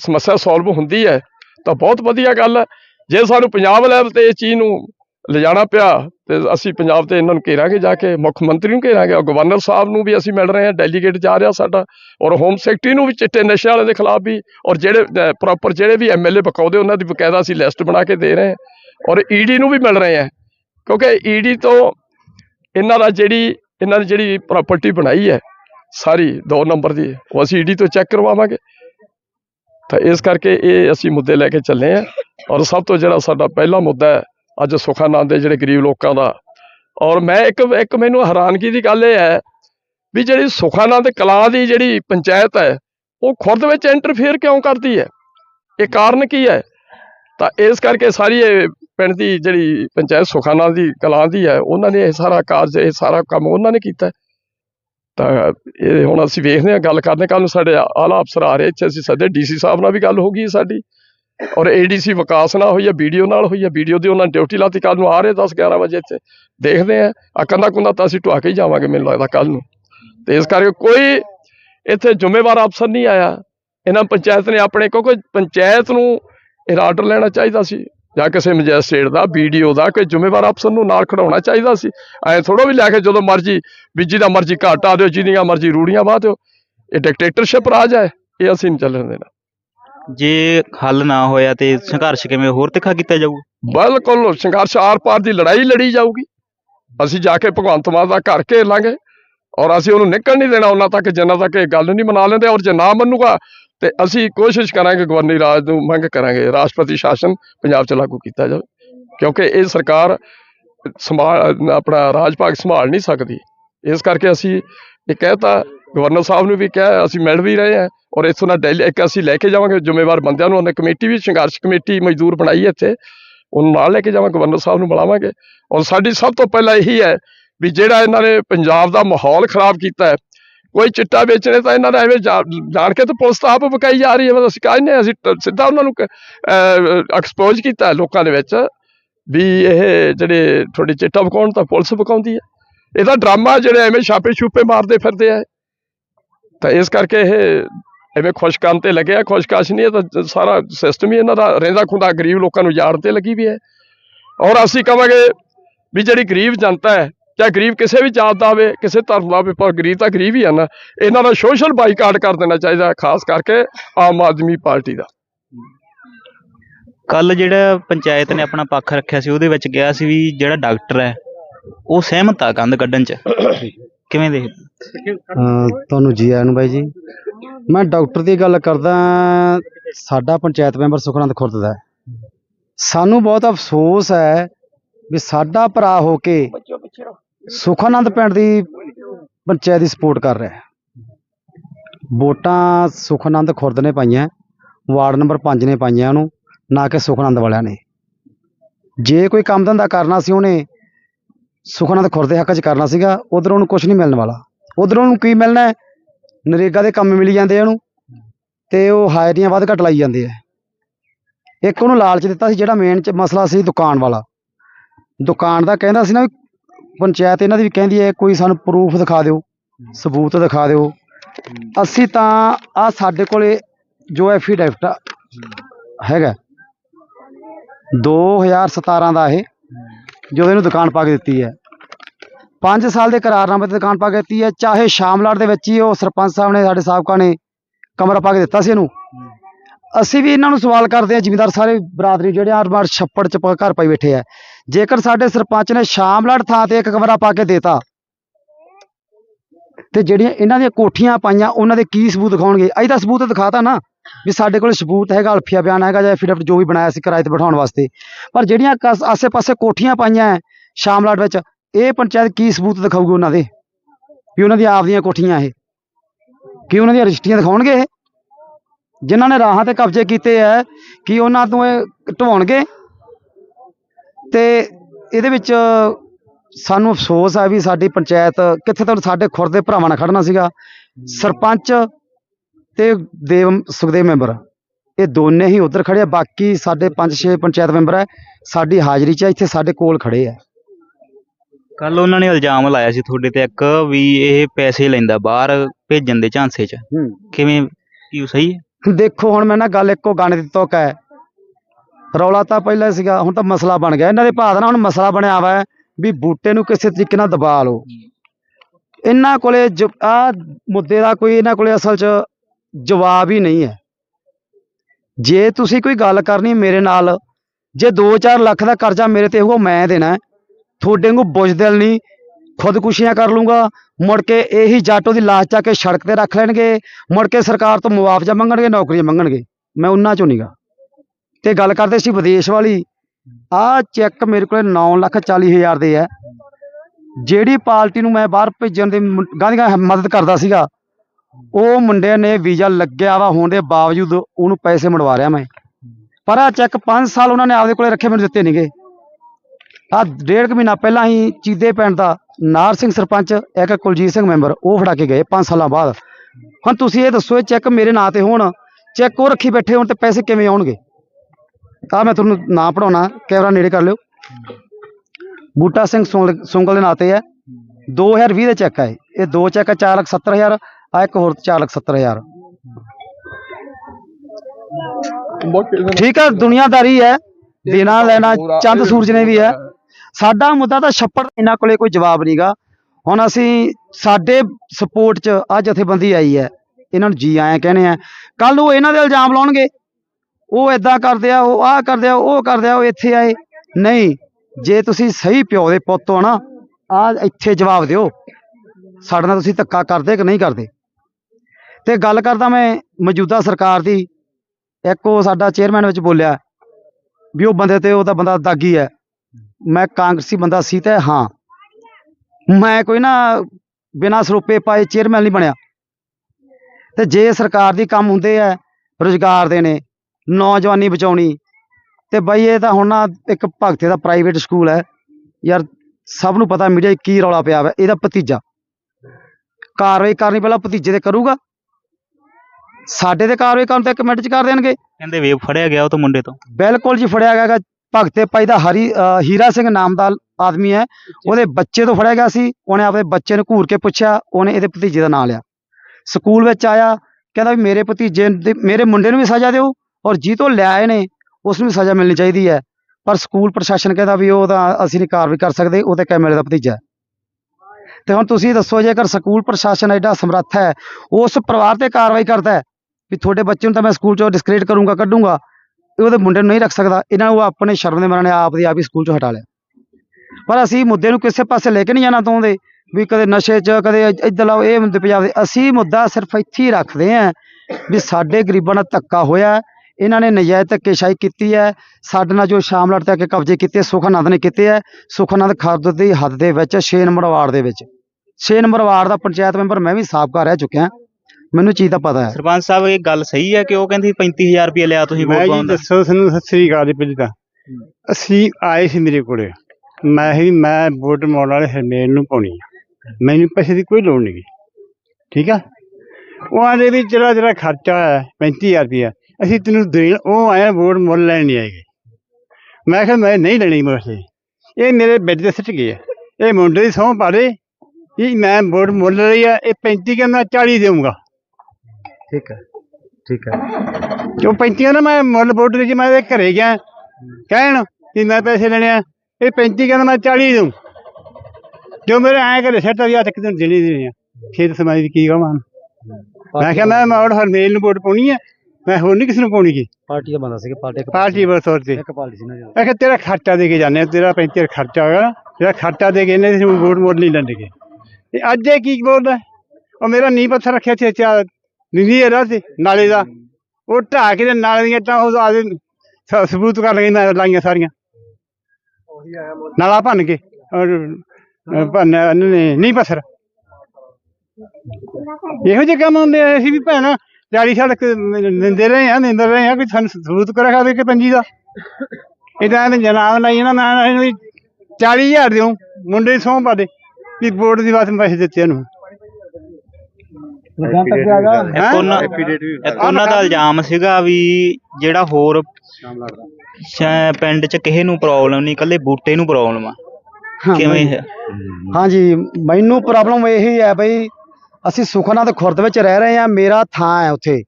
ਸਮੱਸਿਆ ਸੋਲਵ ਹੁੰਦੀ ਹੈ ਤਾਂ ਬਹੁਤ ਵਧੀਆ ਗੱਲ ਹੈ। ਜੇ ਸਾਨੂੰ ਪੰਜਾਬ ਲੈਵਲ ਤੇ ਇਸ ਚੀਜ਼ ਨੂੰ ਲਿਜਾਣਾ ਪਿਆ, ਤੇ ਅਸੀਂ ਪੰਜਾਬ ਤੇ ਇਹਨਾਂ ਨੂੰ ਘੇਰਾਂਗੇ ਜਾ ਕੇ, ਮੁੱਖ ਮੰਤਰੀ ਨੂੰ ਘੇਰਾਂਗੇ, ਔਰ ਗਵਰਨਰ ਸਾਹਿਬ ਨੂੰ ਵੀ ਅਸੀਂ ਮਿਲ ਰਹੇ ਹਾਂ ਡੈਲੀਗੇਟ ਜਾ ਰਿਹਾ ਸਾਡਾ, ਔਰ ਹੋਮ ਸੈਕਟਰੀ ਨੂੰ ਵੀ ਚਿੱਟੇ ਨਸ਼ੇ ਵਾਲੇ ਦੇ ਖਿਲਾਫ ਵੀ, ਔਰ ਜਿਹੜੇ ਪ੍ਰੋਪਰ ਜਿਹੜੇ ਵੀ ਐਮਐਲਏ ਬਕਾਉਂਦੇ ਉਹਨਾਂ ਦੀ ਬਕਾਇਦਾ ਅਸੀਂ ਲਿਸਟ ਬਣਾ ਕੇ ਦੇ ਰਹੇ ਹਾਂ, ਔਰ ਈਡੀ ਨੂੰ ਵੀ ਮਿਲ ਰਹੇ ਹਾਂ, ਕਿਉਂਕਿ ਈਡੀ ਤੋਂ ਇਹਨਾਂ ਦਾ ਜਿਹੜੀ, ਇਹਨਾਂ ਨੇ ਜਿਹੜੀ ਪ੍ਰਾਪਰਟੀ ਬਣਾਈ ਹੈ, ਸਾਰੀ 2 ਨੰਬਰ ਦੀ, ਉਹ ਅਸੀਂ ਈਡੀ ਤੋਂ ਚੈੱਕ ਕਰਵਾਵਾਂਗੇ, ਤਾਂ ਇਸ ਕਰਕੇ ਇਹ ਅਸੀਂ ਮੁੱਦੇ ਲੈ ਕੇ ਚੱਲੇ ਆ ਔਰ ਸਭ ਤੋਂ ਜਿਹੜਾ ਸਾਡਾ ਪਹਿਲਾ ਮੁੱਦਾ ਹੈ, ਅੱਜ ਸੁਖਾਨੰਦ ਦੇ ਜਿਹੜੇ ਗਰੀਬ ਲੋਕਾਂ ਦਾ। ਔਰ ਮੈਂ ਇੱਕ ਇੱਕ ਮੈਨੂੰ ਹੈਰਾਨਗੀ ਦੀ ਗੱਲ ਇਹ ਹੈ ਵੀ ਜਿਹੜੀ ਸੁਖਾਨੰਦ ਕਲਾ ਦੀ ਜਿਹੜੀ ਪੰਚਾਇਤ ਹੈ, ਉਹ ਖੁਰਦ ਵਿੱਚ ਇੰਟਰਫੇਅਰ ਕਿਉਂ ਕਰਦੀ ਹੈ? ਇਹ ਕਾਰਨ ਕੀ ਹੈ? ਤਾਂ ਇਸ ਕਰਕੇ ਸਾਰੀ ਇਹ ਪਿੰਡ ਦੀ ਜਿਹੜੀ ਪੰਚਾਇਤ ਸੁਖਾਨੰਦ ਦੀ ਕਲਾਂ ਦੀ ਹੈ, ਉਹਨਾਂ ਨੇ ਇਹ ਸਾਰਾ ਕਾਰਜ, ਇਹ ਸਾਰਾ ਕੰਮ ਉਹਨਾਂ ਨੇ ਕੀਤਾ। ਤਾਂ ਇਹ ਹੁਣ ਅਸੀਂ ਵੇਖਦੇ ਹਾਂ, ਗੱਲ ਕਰਦੇ ਕੱਲ ਨੂੰ ਸਾਡੇ ਆਲਾ ਅਫਸਰ ਆ ਰਹੇ, ਇੱਥੇ ਅਸੀਂ ਸੱਦੇ ਡੀਸੀ ਸਾਹਿਬ ਨਾਲ ਵੀ ਗੱਲ ਹੋ ਗਈ ਸਾਡੀ। ਔਰ ਏਡੀਸੀ ਵਿਕਾਸ ਨਾਲ ਹੋਈ ਹੈ ਵੀਡੀਓ ਨਾਲ ਹੋਈ ਹੈ ਵੀਡੀਓ ਦੀ ਉਹਨਾਂ ਨੇ ਡਿਊਟੀ ਲਾਤੀ ਕੱਲ ਨੂੰ ਆ ਰਹੇ 10 11 ਵਜੇ ਇੱਥੇ। ਦੇਖਦੇ ਆ ਆ ਕੰਦਾ ਕੁੰਦਾ ਤਾਂ ਅਸੀਂ ਢੁਆ ਕੇ ਹੀ ਜਾਵਾਂਗੇ, ਮੈਨੂੰ ਲੱਗਦਾ ਕੱਲ ਨੂੰ। ਤੇ ਇਸ ਕਰਕੇ ਕੋਈ ਇੱਥੇ ਜ਼ਿੰਮੇਵਾਰ ਅਫਸਰ ਨਹੀਂ ਆਇਆ। ਇਹਨਾਂ ਪੰਚਾਇਤ ਨੇ ਆਪਣੇ ਕਿਉਂਕਿ ਪੰਚਾਇਤ ਨੂੰ ਇਹ ਆਰਡਰ ਲੈਣਾ ਚਾਹੀਦਾ ਸੀ, ਜਾਂ ਕਿਸੇ ਮੈਜਿਸਟ੍ਰੇਟ ਦਾ ਵੀਡੀਓ ਦਾ, ਕੋਈ ਜ਼ਿੰਮੇਵਾਰ ਅਫਸਰ ਨੂੰ ਨਾਲ ਖੜਾਉਣਾ ਚਾਹੀਦਾ ਸੀ। ਐ ਥੋੜੋ ਵੀ ਲੈ ਕੇ ਜਦੋਂ ਮਰਜ਼ੀ, ਵੀ ਜਿਹਦਾ ਮਰਜ਼ੀ ਘਾਟਾ ਦਿਓ, ਜਿਹਦੀਆਂ ਮਰਜ਼ੀ ਰੂੜੀਆਂ ਵਾਹ ਦਿਓ, ਇਹ ਡਿਕਟੇਟਰਸ਼ਿਪ ਰਾਜ ਹੈ, ਇਹ ਅਸੀਂ ਨਹੀਂ ਚੱਲਣ ਦੇਣਾ। ਜੇ ਹੱਲ ਨਾ ਹੋਇਆ ਤੇ ਸੰਘਰਸ਼ ਕਿਵੇਂ ਹੋਰ ਤਿੱਖਾ ਕੀਤਾ ਜਾਊ? ਬਿਲਕੁਲ, ਸੰਘਰਸ਼ ਆਰ ਪਾਰ ਦੀ ਲੜਾਈ ਲੜੀ ਜਾਊਗੀ। ਅਸੀਂ ਜਾ ਕੇ ਭਗਵੰਤ ਮਾਨ ਦਾ ਘਰ ਘੇਰ ਲਾਂਗੇ ਔਰ ਅਸੀਂ ਉਹਨੂੰ ਨਿਕਲ ਨਹੀਂ ਦੇਣਾ ਉਹਨਾਂ ਤੱਕ, ਜਿੰਨਾ ਤੱਕ ਇਹ ਗੱਲ ਨਹੀਂ ਮਨਾ ਲੈਂਦੇ। ਔਰ ਜੇ ਨਾ ਮੰਨੂਗਾ ਤੇ ਅਸੀਂ ਕੋਸ਼ਿਸ਼ ਕਰਾਂਗੇ ਗਵਰਨਰੀ ਰਾਜ ਨੂੰ ਮੰਗ ਕਰਾਂਗੇ, ਰਾਸ਼ਟਰਪਤੀ ਸ਼ਾਸਨ ਪੰਜਾਬ 'ਚ ਲਾਗੂ ਕੀਤਾ ਜਾਵੇ। ਕਿਉਂਕਿ ਇਹ ਸਰਕਾਰ ਸੰਭਾਲ ਆਪਣਾ ਰਾਜ ਭਾਗ ਸੰਭਾਲ ਨਹੀਂ ਸਕਦੀ। ਇਸ ਕਰਕੇ ਅਸੀਂ ਇਹ ਕਹਿਤਾ ਗਵਰਨਰ ਸਾਹਿਬ ਨੂੰ ਵੀ ਕਿਹਾ, ਅਸੀਂ ਮਿਲ ਵੀ ਰਹੇ ਹਾਂ ਔਰ ਇਥੋਂ ਨਾਲ ਡੈਲੀ ਇੱਕ ਅਸੀਂ ਲੈ ਕੇ ਜਾਵਾਂਗੇ ਜ਼ਿੰਮੇਵਾਰ ਬੰਦਿਆਂ ਨੂੰ, ਉਹਨੇ ਕਮੇਟੀ ਵੀ, ਸੰਘਰਸ਼ ਕਮੇਟੀ ਮਜ਼ਦੂਰ ਬਣਾਈ ਹੈ ਇੱਥੇ, ਉਹਨੂੰ ਨਾਲ ਲੈ ਕੇ ਜਾਵਾਂ, ਗਵਰਨਰ ਸਾਹਿਬ ਨੂੰ ਬੁਲਾਵਾਂਗੇ। ਔਰ ਸਾਡੀ ਸਭ ਤੋਂ ਪਹਿਲਾਂ ਇਹੀ ਹੈ ਵੀ ਜਿਹੜਾ ਇਹਨਾਂ ਨੇ ਪੰਜਾਬ ਦਾ ਮਾਹੌਲ ਖਰਾਬ ਕੀਤਾ ਹੈ, ਕੋਈ ਚਿੱਟਾ ਵੇਚਣੇ ਤਾਂ ਇਹਨਾਂ ਨੇ ਐਵੇਂ ਜਾ- ਜਾਣ ਕੇ ਤਾਂ ਪੁਲਿਸ ਤਾਂ ਆਪ ਵਿਕਾਈ ਜਾ ਰਹੀ ਹੈ, ਬਸ ਅਸੀਂ ਕਹਿੰਦੇ ਹਾਂ, ਅਸੀਂ ਟ- ਸਿੱਧਾ ਉਹਨਾਂ ਨੂੰ ਐਕਸਪੋਜ਼ ਕੀਤਾ ਲੋਕਾਂ ਦੇ ਵਿੱਚ ਵੀ ਇਹ ਜਿਹੜੇ ਤੁਹਾਡੇ ਚਿੱਟਾ ਵਿਕਾਉਣ ਤਾਂ ਪੁਲਿਸ ਵਿਕਾਉਂਦੀ ਹੈ। ਇਹਦਾ ਡਰਾਮਾ ਜਿਹੜੇ ਐਵੇਂ ਛਾਪੇ ਛੂਪੇ ਮਾਰਦੇ ਫਿਰਦੇ ਆ। ਤਾਂ ਇਸ ਕਰਕੇ ਇਹ ਐਵੇਂ ਖੁਸ਼ ਕਰਨ ਤੇ ਲੱਗਿਆ, ਖੁਸ਼ਕਾਸ਼ ਨਹੀਂ ਇਹ ਤਾਂ ਸਾਰਾ ਸਿਸਟਮ ਹੀ ਇਹਨਾਂ ਦਾ ਰਹਿੰਦਾ ਖੁੰਦਾ, ਗਰੀਬ ਲੋਕਾਂ ਨੂੰ ਯਾਰ ਤੇ ਲੱਗੀ ਵੀ ਹੈ। ਔਰ ਅਸੀਂ ਕਹਾਂਗੇ ਵੀ ਜਿਹੜੀ ਗਰੀਬ ਜਨਤਾ ਹੈ, ਚਾਹੇ ਗਰੀਬ ਕਿਸੇ ਵੀ ਜਾਤ ਦਾ ਹੋਵੇ, ਕਿਸੇ ਧਰਮ ਦਾ ਹੋਵੇ, ਪਰ ਗਰੀਬ ਤਾਂ ਗਰੀਬ ਹੀ ਹੈ ਨਾ, ਇਹਨਾਂ ਦਾ ਸੋਸ਼ਲ ਬਾਈਕਾਟ ਕਰ ਦੇਣਾ ਚਾਹੀਦਾ, ਖਾਸ ਕਰਕੇ ਆਮ ਆਦਮੀ ਪਾਰਟੀ ਦਾ। ਕੱਲ ਜਿਹੜਾ ਪੰਚਾਇਤ ਨੇ ਆਪਣਾ ਪੱਖ ਰੱਖਿਆ ਸੀ, ਉਹਦੇ ਵਿੱਚ ਕਿਹਾ ਸੀ ਵੀ ਜਿਹੜਾ ਡਾਕਟਰ ਹੈ, ਉਹ ਸਹਿਮਤ ਆ ਕੰਧ ਕੱਢਣ ਚ। ਕਿਵੇਂ ਦੇਖ ਅਹ ਤੁਹਾਨੂੰ ਜੀ ਆਇਆਂ ਨੂੰ ਬਾਈ ਜੀ ਮੈਂ ਡਾਕਟਰ ਦੀ ਗੱਲ ਕਰਦਾ, ਸਾਡਾ ਪੰਚਾਇਤ ਮੈਂਬਰ ਸੁਖਨੰਦ ਖੁਰਦ ਦਾ ਹੈ। ਸਾਨੂੰ ਬਹੁਤ ਅਫਸੋਸ ਹੈ ਵੀ ਸਾਡਾ ਭਰਾ ਹੋ ਕੇ ਸੁਖਨੰਦ ਪਿੰਡ ਦੀ ਪੰਚਾਇਤ ਦੀ ਸਪੋਰਟ ਕਰ ਰਿਹਾ ਹੈ। ਵੋਟਾਂ ਸੁਖਨੰਦ ਖੁਰਦ ਨੇ ਪਾਈਆਂ, ਵਾਰਡ ਨੰਬਰ 5 ਨੇ ਪਾਈਆਂ ਉਹਨੂੰ, ਨਾ ਕਿ ਸੁਖਨੰਦ ਵਾਲਿਆਂ ਨੇ ਜੇ ਕੋਈ ਕੰਮ ਧੰਦਾ ਕਰਨਾ ਸੀ ਉਹਨੇ ਸੁਖਨੰਦ ਖੁਰਦ ਦੇ ਹੱਕ 'ਚ ਕਰਨਾ ਸੀਗਾ ਉਧਰ ਉਹਨੂੰ ਕੁਝ ਨਹੀਂ ਮਿਲਣ ਵਾਲਾ। ਉਧਰ ਉਹਨੂੰ ਕੀ ਮਿਲਣਾ? ਨਰੇਗਾ ਦੇ ਕੰਮ ਮਿਲੀ ਜਾਂਦੇ ਆ ਉਹਨੂੰ ਤੇ ਉਹ ਹਾਜ਼ਰੀਆਂ ਵੱਧ ਘੱਟ ਲਾਈ ਜਾਂਦੇ ਆ। ਇੱਕ ਉਹਨੂੰ ਲਾਲਚ ਦਿੱਤਾ ਸੀ ਜਿਹੜਾ ਮੇਨ ਚ ਮਸਲਾ ਸੀ ਦੁਕਾਨ ਵਾਲਾ। ਦੁਕਾਨ ਦਾ ਕਹਿੰਦਾ ਸੀ ਨਾ ਵੀ ਪੰਚਾਇਤ ਇਹਨਾਂ ਦੀ ਵੀ ਕਹਿੰਦੀ ਹੈ ਕੋਈ ਸਾਨੂੰ ਪ੍ਰੂਫ ਦਿਖਾ ਦਿਓ ਸਬੂਤ ਦਿਖਾ ਦਿਓ। ਅਸੀਂ ਤਾਂ ਆ ਸਾਡੇ ਕੋਲੇ ਜੋ ਐਫੀਡੈਵਿਟ ਹੈਗਾ। 2017 ਦਾ ਇਹ। ਜਦੋਂ ਇਹਨੂੰ ਦੁਕਾਨ ਪਾ ਕੇ ਦਿੱਤੀ ਹੈ। 5 ਸਾਲ ਦੇ ਕਰਾਰਨਾਮੇ ਤੇ ਦੁਕਾਨ ਪਾ ਕੇ ਦਿੱਤੀ ਹੈ। ਚਾਹੇ ਸ਼ਾਮਲਾੜ ਦੇ ਵਿੱਚ ਹੀ ਉਹ ਸਰਪੰਚ ਸਾਹਿਬ ਨੇ, ਸਾਡੇ ਸਾਬਕਾ ਨੇ ਕਮਰਾ ਪਾ ਕੇ ਦਿੱਤਾ ਸੀ ਇਹਨੂੰ। ਅਸੀਂ ਵੀ ਇਹਨਾਂ ਨੂੰ ਸਵਾਲ ਕਰਦੇ ਹਾਂ, ਜ਼ਿਮੀਂਦਾਰ ਸਾਰੇ ਬਰਾਦਰੀ ਜਿਹੜੇ ਹਰ ਵਾਰ ਛੱਪੜ ਚ ਘਰ ਪਾਈ ਬੈਠੇ ਆ। ਜੇਕਰ ਸਾਡੇ ਸਰਪੰਚ ਨੇ ਸ਼ਾਮਲਾੜ ਥਾਂ ਤੇ ਇੱਕ ਕਮਰਾ ਪਾ ਕੇ ਦੇਤਾ, ਤੇ ਜਿਹੜੀਆਂ ਇਹਨਾਂ ਦੀਆਂ ਕੋਠੀਆਂ ਪਾਈਆਂ, ਉਹਨਾਂ ਦੇ ਕੀ ਸਬੂਤ ਦਿਖਾਉਣਗੇ? ਅਸੀਂ ਤਾਂ ਸਬੂਤ ਦਿਖਾਤਾ ਨਾ। ਵੀ ਸਾਡੇ ਕੋਲ ਸਬੂਤ ਹੈਗਾ, ਅਲਫੀਆ ਬਿਆਨ ਹੈਗਾ, ਜਾਂ ਐਫੀਡੈਵਿਟ ਜੋ ਵੀ ਬਣਾਇਆ ਸੀ ਕਿਰਾਏ ਤੇ ਬਿਠਾਉਣ ਵਾਸਤੇ। ਪਰ ਜਿਹੜੀਆਂ ਆਸੇ-ਪਾਸੇ ਕੋਠੀਆਂ ਪਾਈਆਂ ਹੈ ਸ਼ਾਮਲਾਟ ਵਿੱਚ, ਇਹ ਪੰਚਾਇਤ ਕੀ ਸਬੂਤ ਦਿਖਾਊਗੀ ਉਹਨਾਂ ਦੇ? ਵੀ ਉਹਨਾਂ ਦੀਆਂ ਆਪਦੀਆਂ ਕੋਠੀਆਂ ਇਹ। ਕੀ ਉਹਨਾਂ ਦੀਆਂ ਰਜਿਸਟਰੀਆਂ ਦਿਖਾਉਣਗੇ ਇਹ? ਜਿਨ੍ਹਾਂ ਨੇ ਰਾਹਾਂ ਤੇ ਕਬਜ਼ੇ ਕੀਤੇ ਹੈ ਕਿ ਉਹਨਾਂ ਤੋਂ ਇਹ ਢਵਾਉਣਗੇ? ਤੇ ਇਹਦੇ ਵਿੱਚ ਸਾਨੂੰ ਅਫਸੋਸ ਹੈ ਵੀ ਸਾਡੀ ਪੰਚਾਇਤ ਕਿੱਥੇ ਤੱਕ ਸਾਡੇ ਖੁਰ ਦੇ ਭਰਾਵਾਂ ਨਾਲ ਖੜਨਾ ਸੀਗਾ। ਸਰਪੰਚ ਤੇ ਦੇਵ ਸੁਖਦੇਵ ਮੈਂਬਰ। ਇਹ ਦੋਨੇ ਹੀ ਉਧਰ ਖੜੇ ਆ ਬਾਕੀ ਸਾਡੇ 5-6 ਪੰਚਾਇਤ ਮੈਂਬਰ ਹੈ ਸਾਡੀ ਹਾਜ਼ਰੀ 'ਚ ਆ, ਇੱਥੇ ਸਾਡੇ ਕੋਲ ਖੜੇ ਆ। ਕੱਲ ਉਹਨਾਂ ਨੇ ਇਲਜ਼ਾਮ ਲਾਇਆ ਸੀ ਤੁਹਾਡੇ ਤੇ ਇੱਕ ਵੀ ਇਹ ਪੈਸੇ ਲੈਂਦਾ ਬਾਹਰ ਭੇਜਣ ਦੇ ਝਾਂਸੇ 'ਚ। ਕਿਵੇਂ ਕੀ ਉਹ ਸਹੀ ਹੈ? ਦੇਖੋ ਹੁਣ ਮੈਂ ਨਾ ਗੱਲ ਇੱਕੋ ਗਾਣੇ ਦੀ ਤੁਕ ਹੈ। ਰੌਲਾ ਤਾਂ ਪਹਿਲਾਂ ਸੀਗਾ ਹੁਣ ਤਾਂ ਮਸਲਾ ਬਣ ਗਿਆ। ਇਹਨਾਂ ਦੇ ਭਾਅ ਦਾ ਨਾ ਹੁਣ ਮਸਲਾ ਬਣਿਆ ਵਾ ਵੀ ਬੂਟੇ ਨੂੰ ਕਿਸੇ ਤਰੀਕੇ ਨਾਲ ਦਬਾ ਲਓ। ਇਹਨਾਂ ਕੋਲੇ ਆ ਮੁੱਦੇ ਦਾ ਕੋਈ ਇਹਨਾਂ ਕੋਲੇ ਅਸਲ 'ਚ ਜਵਾਬ ਹੀ ਨਹੀਂ ਹੈ। ਜੇ ਤੁਸੀਂ ਕੋਈ ਗੱਲ ਕਰਨੀ ਮੇਰੇ ਨਾਲ, ਜੇ 2-4 ਲੱਖ ਦਾ ਕਰਜ਼ਾ ਮੇਰੇ ਤੇ ਹੋਊਗਾ, ਮੈਂ ਦੇਣਾ ਤੁਹਾਡੇ ਨੂੰ ਬੁਝਦਿਲ ਨਹੀਂ, ਖੁਦਕੁਸ਼ੀਆਂ ਕਰ ਲੂੰਗਾ ਮੁੜ ਕੇ ਇਹੀ ਜਾਟੋ ਦੀ ਲਾਸ਼ ਚਾ ਕੇ ਸੜਕ ਤੇ ਰੱਖ ਲੈਣਗੇ, ਮੁੜ ਕੇ ਸਰਕਾਰ ਤੋਂ ਮੁਆਵਜ਼ਾ ਮੰਗਣਗੇ, ਨੌਕਰੀਆਂ ਮੰਗਣਗੇ। ਮੈਂ ਉਹਨਾਂ ਚੋਂ ਨਹੀਂਗਾ ਤੇ ਗੱਲ ਕਰਦੇ ਸੀ ਵਿਦੇਸ਼ ਵਾਲੀ। ਆਹ ਚੈੱਕ ਮੇਰੇ ਕੋਲੇ 9 ਲੱਖ 40 ਹਜ਼ਾਰ ਦੇ ਹੈ। ਜਿਹੜੀ ਪਾਰਟੀ ਨੂੰ ਮੈਂ ਬਾਹਰ ਭੇਜਣ ਦੇ ਗਾਂਧੀ ਮਦਦ ਕਰਦਾ ਸੀਗਾ ਉਹ ਮੁੰਡੇ ਨੇ ਵੀਜ਼ਾ ਲੱਗਿਆ ਵਾ, ਹੋਣ ਦੇ ਬਾਵਜੂਦ ਉਹਨੂੰ ਪੈਸੇ ਮੁੜਵਾ ਰਿਹਾ ਮੈਂ। ਪਰ ਆ ਚੈੱਕ 5 ਸਾਲ ਉਹਨਾਂ ਨੇ ਆਪਦੇ ਕੋਲੇ ਰੱਖੇ, ਮੈਨੂੰ ਦਿੱਤੇ ਨਹੀਂਗੇ ਆ ਡੇਢ ਕੁ ਮਹੀਨਾ ਪਹਿਲਾਂ ਹੀ ਚੀਦੇ ਪਿੰਡ ਦਾ ਨਾਰ ਸਿੰਘ ਸਰਪੰਚ, ਇੱਕ ਕੁਲਜੀਤ ਸਿੰਘ ਮੈਂਬਰ, ਉਹ ਫੜਾ ਕੇ ਗਏ 5 ਸਾਲਾਂ ਬਾਅਦ। ਹੁਣ ਤੁਸੀਂ ਇਹ ਦੱਸੋ, ਇਹ ਚੈੱਕ ਮੇਰੇ ਨਾਂ ਤੇ ਹੋਣ ਚੈੱਕ ਉਹ ਰੱਖੀ ਬੈਠੇ ਹੋਣ ਤੇ ਪੈਸੇ ਕਿਵੇਂ ਆਉਣਗੇ? ਆ ਮੈਂ ਤੁਹਾਨੂੰ ਨਾਂ ਪੜਾਉਣਾ ਕੈਮਰਾ ਨੇੜੇ ਕਰ ਲਿਓ। ਬੂਟਾ ਸਿੰਘ ਸੁੰਗਲ ਸੁੰਗਲ ਦੇ ਨਾਂ ਤੇ ਹੈ। 2020 ਦੇ ਚੈੱਕ ਹੈ ਇਹ। ਦੋ ਚੈੱਕ ਹੈ 4 ਲੱਖ 70 ਹਜ਼ਾਰ। ਆ ਇੱਕ ਹੋਰ 4 ਲੱਖ 70 ਹਜ਼ਾਰ ਠੀਕ ਹੈ ਦੁਨੀਆਦਾਰੀ ਹੈ ਦੇਣਾ ਲੈਣਾ ਚੰਦ ਸੂਰਜ ਨੇ ਵੀ ਹੈ। ਸਾਡਾ ਮੁੱਦਾ ਤਾਂ ਛੱਪੜ ਇਹਨਾਂ ਕੋਲੇ ਕੋਈ ਜਵਾਬ ਨਹੀਂਗਾ ਹੁਣ ਅਸੀਂ ਸਾਡੇ ਸਪੋਰਟ 'ਚ ਆ ਜਥੇਬੰਦੀ ਆਈ ਹੈ। ਇਹਨਾਂ ਨੂੰ ਜੀ ਆਏ ਕਹਿੰਦੇ ਆ। ਕੱਲ ਨੂੰ ਇਹਨਾਂ ਦੇ ਇਲਜ਼ਾਮ ਲਾਉਣਗੇ। ਉਹ ਇਦਾਂ ਕਰਦੇ ਆ ਉਹ ਆਹ ਕਰਦੇ ਆ ਉਹ ਕਰਦੇ ਆ ਉਹ ਇੱਥੇ ਆਏ। ਨਹੀਂ ਜੇ ਤੁਸੀਂ ਸਹੀ ਪਿਓ ਦੇ ਪੁੱਤ ਹੋ ਨਾ ਆ ਇੱਥੇ ਜਵਾਬ ਦਿਓ। ਸਾਡੇ ਨਾਲ ਤੁਸੀਂ ਧੱਕਾ ਕਰਦੇ ਕਿ ਨਹੀਂ ਕਰਦੇ? ਤੇ ਗੱਲ ਕਰਦਾ ਮੈਂ ਮੌਜੂਦਾ ਸਰਕਾਰ ਦੀ। ਇੱਕ ਉਹ ਸਾਡਾ ਚੇਅਰਮੈਨ ਵਿੱਚ ਬੋਲਿਆ ਵੀ ਉਹ ਬੰਦੇ ਤੇ ਉਹ ਤਾਂ ਬੰਦਾ ਦਾਗੀ ਹੈ। ਮੈਂ ਕਾਂਗਰਸੀ ਬੰਦਾ ਸੀ ਤੇ ਹਾਂ। ਮੈਂ ਕੋਈ ਨਾ ਬਿਨਾਂ ਸਰੂਪੇ ਪਾਏ ਚੇਅਰਮੈਨ ਨਹੀਂ ਬਣਿਆ। ਤੇ ਜੇ ਸਰਕਾਰ ਦੀ ਕੰਮ ਹੁੰਦੇ ਆ, ਰੁਜ਼ਗਾਰ ਦੇਣੇ, ਨੌਜਵਾਨੀ ਬਚਾਉਣੀ, ਤੇ ਬਈ ਇਹ ਤਾਂ ਹੁਣ ਨਾ ਇੱਕ ਭਗਤੇ ਦਾ ਪ੍ਰਾਈਵੇਟ ਸਕੂਲ ਹੈ। ਯਾਰ ਸਭ ਨੂੰ ਪਤਾ ਮੀਡੀਆ ਕੀ ਰੌਲਾ ਪਿਆ ਵਾ, ਇਹਦਾ ਭਤੀਜਾ। ਕਾਰਵਾਈ ਕਰਨੀ ਪਹਿਲਾਂ ਭਤੀਜੇ ਤੇ ਕਰੂਗਾ। ਸਾਡੇ ਤੇ ਕਾਰਵਾਈ ਕਰਨ ਤੇ ਇੱਕ ਮਿੰਟ ਚ ਕਰ ਦੇਣਗੇ। ਕਹਿੰਦੇ ਵੇਬ ਫੜਿਆ ਗਿਆ ਉਹ ਤੋਂ ਮੁੰਡੇ ਤੋਂ। ਬਿਲਕੁਲ ਜੀ ਫੜਿਆ ਗਿਆ ਗਾ। ਭਗਤੇ ਪਾਈ ਦਾ ਹਰੀ ਅ, ਹੀਰਾ ਸਿੰਘ ਨਾਮ ਦਾ ਆਦਮੀ ਹੈ। ਉਹਦੇ ਬੱਚੇ ਤੋਂ ਫੜਿਆ ਗਿਆ ਸੀ। ਉਹਨੇ ਆਪਣੇ ਬੱਚੇ ਨੂੰ ਘੂਰ ਕੇ ਪੁੱਛਿਆ। ਉਹਨੇ ਇਹਦੇ ਭਤੀਜੇ ਦਾ ਨਾਂ ਲਿਆ। ਸਕੂਲ ਵਿੱਚ ਆਇਆ। ਕਹਿੰਦਾ ਵੀ ਮੇਰੇ ਭਤੀਜੇ ਦੇ ਮੇਰੇ ਮੁੰਡੇ ਨੂੰ ਵੀ ਸਜ਼ਾ ਦਿਓ ਔਰ ਜੀ ਤੋਂ ਲੈ ਆਏ ਨੇ ਉਸ ਨੂੰ ਵੀ ਸਜ਼ਾ ਮਿਲਣੀ ਚਾਹੀਦੀ ਹੈ। ਪਰ ਸਕੂਲ ਪ੍ਰਸ਼ਾਸਨ ਕਹਿੰਦਾ ਵੀ ਉਹ ਤਾਂ ਅਸੀਂ ਨਹੀਂ ਕਾਰਵਾਈ ਕਰ ਸਕਦੇ। ਉਹ ਤੇ ਕੈਮਰੇ ਦਾ ਭਤੀਜਾ ਹੈ। ਤੇ ਹੁਣ ਤੁਸੀਂ ਦੱਸੋ ਜੇਕਰ ਸਕੂਲ ਪ੍ਰਸ਼ਾਸਨ ਐਡਾ ਸਮਰੱਥ ਹੈ ਉਸ ਪਰਿਵਾਰ ਤੇ ਕਾਰਵਾਈ ਕਰਦਾ ਹੈ ਵੀ ਤੁਹਾਡੇ ਬੱਚੇ ਨੂੰ ਤਾਂ ਮੈਂ ਸਕੂਲ ਚੋਂ ਡਿਸਕ੍ਰੈਡਿਟ ਕਰੂੰਗਾ, ਕੱਢੂੰਗਾ। ਇਹ ਉਹਦੇ ਮੁੰਡੇ ਨੂੰ ਨਹੀਂ ਰੱਖ ਸਕਦਾ। ਇਹਨਾਂ ਨੂੰ ਆਪਣੇ ਸ਼ਰਮ ਦੇ ਮਾਰੇ ਆਪ ਦੀ ਆਪ ਹੀ ਸਕੂਲ ਚੋਂ ਹਟਾ ਲਿਆ। ਪਰ ਅਸੀਂ ਮੁੱਦੇ ਨੂੰ ਕਿਸੇ ਪਾਸੇ ਲੈ ਕੇ ਨਹੀਂ ਜਾਣਾ ਚਾਹੁੰਦੇ। ਵੀ ਕਦੇ ਨਸ਼ੇ 'ਚ, ਕਦੇ ਇੱਧਰ ਲਾਓ, ਇਹ ਮੁੱਦੇ ਪੰਜਾਬ ਦੇ। ਅਸੀਂ ਮੁੱਦਾ ਸਿਰਫ ਇੱਥੇ ਹੀ ਰੱਖਦੇ ਆਂ ਵੀ ਸਾਡੇ ਗਰੀਬਾਂ ਨਾਲ ਧੱਕਾ ਹੋਇਆ ਇਹਨਾਂ ਨੇ ਨਜਾਇਜ਼ ਧੱਕੇਸ਼ਾਹੀ ਕੀਤੀ ਹੈ। ਸਾਡੇ ਨਾਲ ਜੋ ਸ਼ਾਮਲਾਟ ਤੇ ਕਬਜ਼ੇ ਕੀਤੇ, ਸੁਖਾਨੰਦ ਨੇ ਕੀਤੇ ਹੈ। ਸੁਖਾਨੰਦ ਖਰਦ ਦੀ ਹੱਦ ਦੇ ਵਿੱਚ 6 ਨੰਬਰ ਵਾਰਡ ਦੇ ਵਿੱਚ। 6 ਨੰਬਰ ਵਾਰਡ ਦਾ ਪੰਚਾਇਤ ਮੈਂਬਰ ਮੈਂ ਵੀ ਸਾਬਕਾ ਰਹਿ ਚੁੱਕਿਆ। ਮੈਨੂੰ ਚੀਜ਼ ਦਾ ਪਤਾ ਹੈ। ਸਰਪੰਚ ਸਾਹਿਬ ਇਹ ਗੱਲ ਸਹੀ ਹੈ ਕਿ ਉਹ ਕਹਿੰਦੀ 35000 ਰੁਪਏ ਲਿਆ ਤੁਸੀਂ ਮੈਂ ਵੋਟ ਜੀ ਪਾਉਣ ਦਾ? ਦੱਸੋ ਤੁਹਾਨੂੰ ਸਤਿ ਸ੍ਰੀ ਅਕਾਲ ਜੀ ਪਹਿਲਾਂ ਤਾਂ। ਅਸੀਂ ਆਏ ਸੀ ਮੇਰੇ ਕੋਲੇ। ਮੈਂ ਹੀ ਮੈਂ ਵੋਟ ਮੋੜ ਵਾਲੇ ਹਰਮੇਲ ਨੂੰ ਪਾਉਣੀ ਆ। ਮੈਨੂੰ ਪੈਸੇ ਦੀ ਕੋਈ ਲੋੜ ਨਹੀਂ ਗੀ। ਠੀਕ ਆ? ਉਹ ਆਂਦੇ ਵੀ ਜਿਹੜਾ ਜਿਹੜਾ ਖਰਚਾ ਹੈ 35000 ਰੁਪਇਆ ਅਸੀਂ ਤੈਨੂੰ ਦੇਣ ਉਹ ਆਇਆ ਵੋਟ ਮੁੱਲ ਲੈਣ ਨਹੀਂ ਆਏਗੇ। ਮੈਂ ਕਿਹਾ ਮੈਂ ਨਹੀਂ ਲੈਣੀ ਪੈਸੇ ਇਹ ਮੇਰੇ ਬੈੱਡ ਤੇ ਸਿੱਟ ਗਏ ਆ। ਇਹ ਮੁੰਡੇ ਦੀ ਸਹੁੰ ਪਾੜੇ ਕਿ ਮੈਂ ਵੋਟ ਮੁੱਲ ਲਈ ਆ ਇਹ 35 ਕਿ ਮੈਂ 40 ਦੇਵਾਂਗਾ ਠੀਕ ਹੈ ਠੀਕ ਹੈ ਜੋ 35 ਨਾ ਮੈਂ ਮੁੱਲ ਵੋਟ ਦੇ ਕੇ ਮੈਂ ਇਹਦੇ ਘਰੇ ਗਿਆ ਕਹਿਣ ਕਿ ਮੈਂ ਪੈਸੇ ਲੈਣੇ ਆ ਇਹ 35 ਕਹਿੰਦਾ ਮੈਂ 40 ਦੂੰ ਜੋ ਮੇਰੇ ਆਏ ਘਰੇ ਸੈੱਟ ਆ ਤੱਕ ਦਿਨ ਦੇਣੀ ਦੇਣੀ ਆ ਫਿਰ ਸਮਾਜ ਦੀ ਕੀ ਕਹਾਂ ਮੈਂ ਕਿਹਾ ਮੈਂ ਮੌੜ ਹਰਮੇਲ ਨੂੰ ਵੋਟ ਪਾਉਣੀ ਹੈ ਮੈਂ ਹੋਰ ਨਹੀਂ ਕਿਸੇ ਨੂੰ ਪਾਉਣੀ ਕੀ ਪਾਰਟੀ ਦਾ ਬੰਦਾ ਸੀਗਾ ਪਾਰਟੀ ਪਾਰਟੀ ਬਸ ਤੌਰ ਤੇ ਇੱਕ ਪਾਰਟੀ ਸੀ ਨਾ ਜੀ। ਮੈਂ ਕਿਹਾ ਤੇਰਾ ਖਰਚਾ ਦੇ ਕੇ ਜਾਂਦੇ ਆ, ਤੇਰਾ 35 ਖਰਚਾ ਹੋਗਾ ਤੇਰਾ ਖਰਚਾ ਦੇ ਕੇ ਇਹਨੇ ਸੀ ਵੋਟ ਮੋੜ ਨਹੀਂ ਲੈਣਗੇ ਤੇ ਅੱਜ ਇਹ ਕੀ ਬੋਲਦਾ ਉਹ ਮੇਰਾ ਨੀਂਹ ਪੱਥਰ ਰੱਖਿਆ ਸੀ ਚਾ ਨਿੰਦੀ ਇਹਦਾ ਸੀ ਨਾਲੇ ਦਾ। ਉਹ ਢਾਹ ਕੇ ਤੇ ਨਾਲੇ ਦੀਆਂ ਇੱਟਾਂ ਉਹ ਆਦੇ ਸ- ਸਬੂਤ ਕਰ ਲਈ ਮੈਂ ਲਾਈਆਂ ਸਾਰੀਆਂ। ਨਾਲਾ ਭੰਨ ਕੇ ਔਰ ਅ, ਭੰਨ ਇਹਨਾਂ ਨੇ ਨੀਂਹ ਪੱਥਰ। ਇਹੋ ਜਿਹੇ ਕੰਮ ਹੁੰਦੇ ਆ ਅਸੀਂ ਵੀ ਭੈਣ 40 ਸਾਲ ਕ- ਦਿੰਦੇ ਰਹੇ ਆ ਦਿੰਦੇ ਰਹੇ ਆ ਕੋਈ ਸਾਨੂੰ ਸਬੂਤ ਕਰਾ ਖਾਵੇ ਕਿ ਪੰਜੀ ਦਾ। ਇਹਦਾ ਇਹਨੇ ਜਨਾਬ ਲਾਈ ਨਾ ਮੈਂ ਇਹਨੂੰ 40000 ਦਿਓ ਮੁੰਡੇ ਦੀ ਪਾ ਦੇ ਵੀ ਬੋਰਡ ਦੀ ਵਾਸਤੇ ਪੈਸੇ ਦਿੱਤੇ ਇਹਨੂੰ। ਇੱਕ ਉਹਨਾਂ ਇੱਕ ਉਹਨਾਂ ਦਾ ਇਲਜ਼ਾਮ ਸੀਗਾ ਵੀ ਜਿਹੜਾ ਹੋਰ ਸ਼ਾ- ਪਿੰਡ 'ਚ ਕਿਸੇ ਨੂੰ ਪ੍ਰੋਬਲਮ ਨਹੀਂ ਇਕੱਲੇ ਬੂਟੇ ਨੂੰ ਪ੍ਰੋਬਲਮ ਆ। ਕਿਵੇਂ ਹੈ ਹਾਂਜੀ ਮੈਨੂੰ ਪ੍ਰੋਬਲਮ ਇਹ ਹੈ ਬਈ ਅਸੀਂ ਸੁਖਨਾ ਦੇ ਖੁਰਦ ਵਿੱਚ ਰਹਿ ਰਹੇ ਹਾਂ ਮੇਰਾ ਥਾਂ ਹੈ ਉੱਥੇ।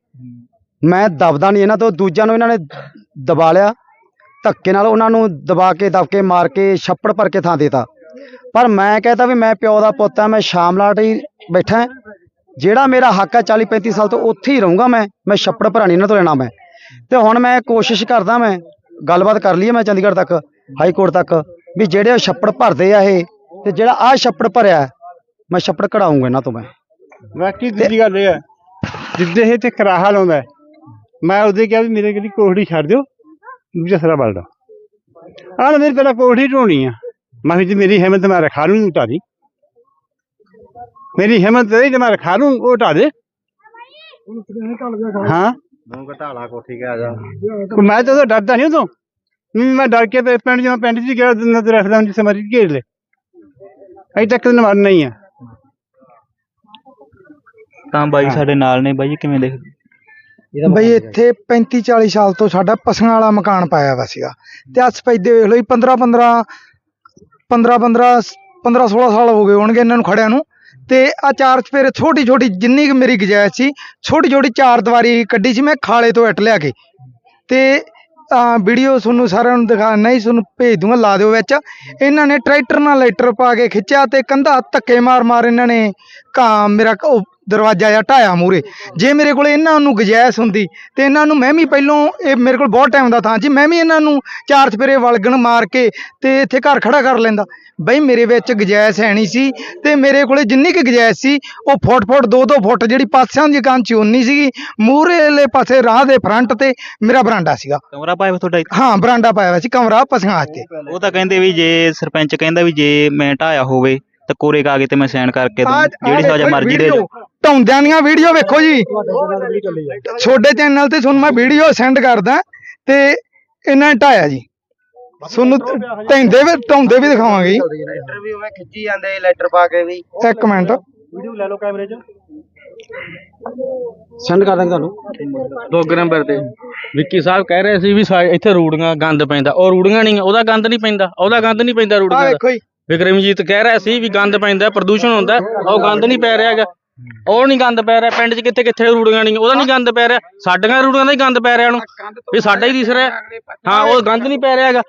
ਮੈਂ ਦਬਦਾ ਨਹੀਂ ਇਹਨਾਂ ਤੋਂ ਦੂਜਿਆਂ ਨੂੰ ਇਹਨਾਂ ਨੇ ਦਬਾ ਲਿਆ। ਧੱਕੇ ਨਾਲ ਉਹਨਾਂ ਨੂੰ ਦਬਾ ਕੇ ਦਬਕੇ ਮਾਰ ਕੇ ਛੱਪੜ ਭਰ ਕੇ ਥਾਂ ਦੇਤਾ। ਪਰ ਮੈਂ ਕਹਿੰਦਾ ਵੀ ਮੈਂ ਪਿਓ ਦਾ ਪੁੱਤ ਹਾਂ ਮੈਂ ਸ਼ਾਮਲਾਟ ਹੀ ਬੈਠਾ। ਹਾਂ। ਜਿਹੜਾ ਮੇਰਾ ਹੱਕ ਹੈ 40 35 ਸਾਲ ਤੋਂ ਉੱਥੇ ਹੀ ਰਹੂੰਗਾ ਮੈਂ ਮੈਂ ਛੱਪੜ ਭਰਾਣੀ ਇਹਨਾਂ ਤੋਂ ਲੈਣਾ ਮੈਂ। ਤੇ ਹੁਣ ਮੈਂ ਕੋਸ਼ਿਸ਼ ਕਰਦਾ ਮੈਂ ਗੱਲਬਾਤ ਕਰ ਲਈ ਮੈਂ ਚੰਡੀਗੜ੍ਹ ਤੱਕ ਹਾਈ ਕੋਰਟ ਤੱਕ ਵੀ ਜਿਹੜੇ ਛੱਪੜ ਭਰਦੇ ਆ ਇਹ ਤੇ ਜਿਹੜਾ ਆ ਛੱਪੜ ਭਰਿਆ ਮੈਂ ਛੱਪੜ ਕਢਾਊਂਗਾ ਇਹਨਾਂ ਤੋਂ ਮੈਂ। ਬਾਕੀ ਦੂਜੀ ਗੱਲ ਇਹ ਹੈ ਜਿੱਦੇ ਇਹ ਤੇ ਕਰਾਹਾ ਲਾਉਂਦਾ ਮੈਂ ਉਹਦੇ ਕਿਹਾ ਵੀ ਮੇਰੇ ਕਿਹੜੀ ਕੋਹੜੀ ਛੱਡ ਦਿਓ ਦੂਜਾ ਸਰਾ ਬਲਦਾ। ਆਹ ਮੇਰੇ ਪਹਿਲਾਂ ਕੋਹੜੀ ਢੋਣੀ ਆ। ਮੈਂ ਵੀ ਜੇ ਮੇਰੀ ਹਿੰਮਤ ਮੈਂ ਰਖਾ ਲੂੰ ਉਟਾ ਦੀ ਮੇਰੀ ਹਿੰਮਤ ਨਹੀਂ ਤੇ ਮੈਂ ਰਖਾ ਲੂੰ ਉਹ ਉਟਾ ਦੇ ਹਾਂ ਮੂੰਹ ਘਟਾਲਾ ਕੋਠੀ ਕੇ ਆ ਜਾ ਮੈਂ ਤਾਂ ਉਹਦਾ ਡਰਦਾ ਨਹੀਂ ਉਦੋਂ ਨਹੀਂ ਮੈਂ ਡਰ ਕੇ ਤੇ ਪਿੰਡ ਜਦੋਂ ਪਿੰਡ 'ਚ ਗਿਆ ਦਿਨ ਤੇ ਰੱਖਦਾ ਜਿੱਥੇ ਮਰਜ਼ੀ ਘੇਰ ਲੈ ਅਜੇ ਤੱਕ ਤਾਂ ਮਰਨਾ ਹੀ ਆ ਤਾਂ ਬਾਈ ਸਾਡੇ ਨਾਲ ਨੇ ਬਾਈ ਕਿਵੇਂ ਦੇਖਦੇ ਬਈ ਇੱਥੇ 35 40 ਸਾਲ ਤੋਂ ਸਾਡਾ ਪਸ਼ੂਆਂ ਵਾਲਾ ਮਕਾਨ ਪਾਇਆ ਵਾ ਸੀਗਾ। ਤੇ ਆ ਸਪੈਦੇ ਵੇਖ ਲਓ ਜੀ 15 15 15 15 15 16 ਸਾਲ ਹੋ ਗਏ ਹੋਣਗੇ ਇਹਨਾਂ ਨੂੰ ਖੜਿਆਂ ਨੂੰ। ਤੇ ਆ ਚਾਰ ਚਪੇਰੇ ਛੋਟੀ ਛੋਟੀ ਜਿੰਨੀ ਕੁ ਮੇਰੀ ਗੁਜਾਇਸ਼ ਸੀ, ਛੋਟੀ ਛੋਟੀ ਚਾਰ ਦੀਵਾਰੀ ਕੱਢੀ ਸੀ ਮੈਂ ਖਾਲੇ ਤੋਂ ਇੱਟ ਲਿਆ ਕੇ। ਤੇ ਵੀਡੀਓ ਤੁਹਾਨੂੰ ਸਾਰਿਆਂ ਨੂੰ ਦਿਖਾ, ਨਹੀਂ ਤੁਹਾਨੂੰ ਭੇਜ ਦੂੰਗਾ, ਲਾ ਦਿਓ ਵਿੱਚ। ਇਹਨਾਂ ਨੇ ਟਰੈਕਟਰ ਨਾਲ ਲੈਟਰ ਪਾ ਕੇ ਖਿੱਚਿਆ ਤੇ ਕੰਧਾ ਧੱਕੇ ਮਾਰ ਮਾਰ ਇਹਨਾਂ ਨੇ ਕਾਂ ਮੇਰਾ ਉਹ ਦਰਵਾਜ਼ਾ ਜਿਹਾ ਢਾਇਆ ਮੂਰੇ ਜੇ ਮੇਰੇ ਕੋਲ ਇਹਨਾਂ ਨੂੰ ਗੁੰਜਾਇਸ਼ ਹੁੰਦੀ ਤੇ ਇਹਨਾਂ ਨੂੰ ਮੈਂ ਵੀ ਪਹਿਲੋਂ ਇਹ ਮੇਰੇ ਕੋਲ ਬਹੁਤ ਟਾਈਮ ਦਾ ਥਾਂ ਸੀ ਮੈਂ ਵੀ ਇਹਨਾਂ ਨੂੰ ਚਾਰ ਚਪੇਰੇ ਵਲਗਣ ਮਾਰ ਕੇ ਤੇ ਇੱਥੇ ਘਰ ਖੜਾ ਕਰ ਲੈਂਦਾ। ਬਈ ਮੇਰੇ ਵਿੱਚ ਗੁੰਜਾਇਸ਼ ਹੈ ਨਹੀਂ ਸੀ ਤੇ ਮੇਰੇ ਕੋਲੇ ਜਿੰਨੀ ਕੁ ਗੁੰਜਾਇਸ਼ ਸੀ ਉਹ ਫੁੱਟ ਫੁੱਟ ਦੋ ਦੋ ਫੁੱਟ ਜਿਹੜੀ ਪਾਸਿਆਂ ਦੀ ਕੰਨ ਚ ਉਨੀ ਸੀਗੀ ਮੂਹਰੇਲੇ ਪਾਸੇ ਰਾਹ ਦੇ ਫਰੰਟ ਤੇ ਮੇਰਾ ਬਰਾਂਡਾ ਸੀਗਾ। ਕਮਰਾ ਪਾਇਆ ਤੁਹਾਡਾ ਇੱਥੇ? ਹਾਂ ਬਰਾਂਡਾ ਪਾਇਆ ਹੋਇਆ ਸੀ ਕਮਰਾ ਪਸੀਆਂ ਵਾਸਤੇ ਉਹ ਤਾਂ ਕਹਿੰਦੇ ਵੀ ਜੇ ਸਰਪੰਚ ਕਹਿੰਦਾ ਵੀ ਜੇ ਮੈਂ ਢਾਇਆ ਹੋਵੇ ਤਾਂ ਕੋਰੇ ਕਾਗਜ਼ ਤੇ ਮੈਂ ਸਾਈਨ ਕਰਕੇ ਦੂੰ ਜਿਹੜੀ ਸਜ਼ਾ ਮਰਜ਼ੀ ਦੇ ਵੀਡੀਓ, ਢਾਉਂਦਿਆਂ ਦੀਆਂ ਵੀਡੀਓ ਵੇਖੋ ਜੀ। ਛੋਡੇ ਚੈਨਲ ਤੇ ਤੁਹਾਨੂੰ ਮੈਂ ਵੀਡੀਓ ਸੈਂਡ ਕਰਦਾ ਤੇ ਇਹਨਾਂ ਨੇ ਢਾਇਆ ਜੀ। ਤੁਹਾਨੂੰ ਢੈਂਦੇ ਵੀ ਢਾਉਂਦੇ ਵੀ ਦਿਖਾਵਾਂਗੇ ਜੀ। ਇੰਟਰਵਿਊ ਮੈਂ ਖਿੱਚੀ ਜਾਂਦੇ ਲੈਟਰ ਪਾ ਕੇ ਵੀ। ਇੱਕ ਮਿੰਟ। ਸੈਂਡ ਕਰ ਦਾਂਗੇ ਤੁਹਾਨੂੰ। ਦੂਜੇ ਨੰਬਰ ਤੇ। ਵਿੱਕੀ ਸਾਹਿਬ ਕਹਿ ਰਹੇ ਸੀ ਵੀ ਇੱਥੇ ਰੂੜੀਆਂ ਗੰਦ ਪੈਂਦਾ। ਉਹ ਰੂੜੀਆਂ ਨਹੀਂ ਉਹਦਾ ਗੰਦ ਨਹੀਂ ਪੈਂਦਾ। ਉਹਦਾ ਗੰਦ ਨਹੀਂ ਪੈਂਦਾ ਰੂੜੀਆਂ ਦਾ। ਵਿਕਰਮਜੀਤ ਕਹਿ ਰਿਹਾ ਸੀ ਵੀ ਗੰਦ ਪੈਂਦਾ ਪ੍ਰਦੂਸ਼ਣ ਹੁੰਦਾ ਉਹ ਗੰਦ ਨਹੀਂ ਪੈ ਰਿਹਾ ਹੈਗਾ। ਉਹ ਨਹੀਂ ਗੰਦ ਪੈ ਰਿਹਾ ਪਿੰਡ 'ਚ ਕਿੱਥੇ ਕਿੱਥੇ ਰੂੜੀਆਂ ਨਹੀਂ ਉਹਦਾ ਨਹੀਂ ਗੰਦ ਪੈ ਰਿਹਾ ਸਾਡੀਆਂ ਰੂੜੀਆਂ ਦਾ ਹੀ ਗੰਦ ਪੈ ਰਿਹਾ ਉਹਨੂੰ। ਵੀ ਸਾਡਾ ਹੀ ਦਿਸ ਰਿਹਾ। ਹਾਂ ਉਹ ਗੰਦ ਨਹੀਂ ਪੈ ਰਿਹਾ ਹੈਗਾ।